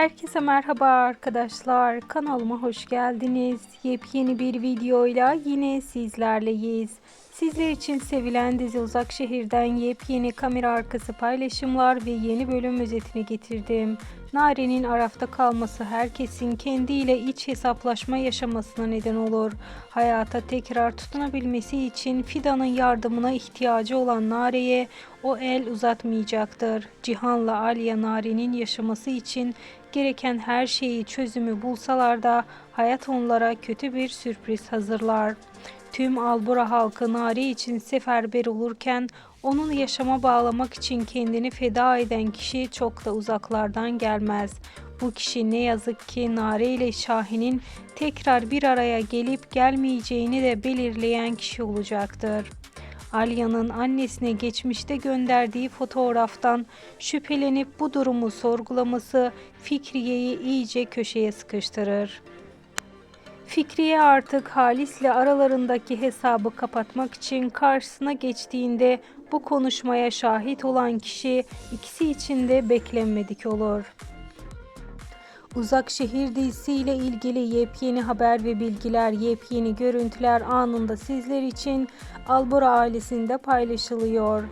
Herkese merhaba arkadaşlar. Kanalıma hoş geldiniz. Yepyeni bir videoyla yine sizlerleyiz. Sizler için sevilen dizi Uzak Şehir'den yepyeni kamera arkası paylaşımlar ve yeni bölüm özetini getirdim. Nare'nin arafta kalması herkesin kendiyle iç hesaplaşma yaşamasına neden olur. Hayata tekrar tutunabilmesi için Fidan'ın yardımına ihtiyacı olan Nare'ye o el uzatmayacaktır. Cihan'la Aliye Nare'nin yaşaması için gereken her şeyi çözümü bulsalar da hayat onlara kötü bir sürpriz hazırlar. Tüm Albura halkı Nare için seferber olurken onun yaşama bağlamak için kendini feda eden kişi çok da uzaklardan gelmez. Bu kişi ne yazık ki Nare ile Şahin'in tekrar bir araya gelip gelmeyeceğini de belirleyen kişi olacaktır. Alya'nın annesine geçmişte gönderdiği fotoğraftan şüphelenip bu durumu sorgulaması Fikriye'yi iyice köşeye sıkıştırır. Fikriye artık Halis'le aralarındaki hesabı kapatmak için karşısına geçtiğinde bu konuşmaya şahit olan kişi ikisi için de beklenmedik olur. Uzak Şehir dizisiyle ilgili yepyeni haber ve bilgiler, yepyeni görüntüler anında sizler için Albora ailesinde paylaşılıyor.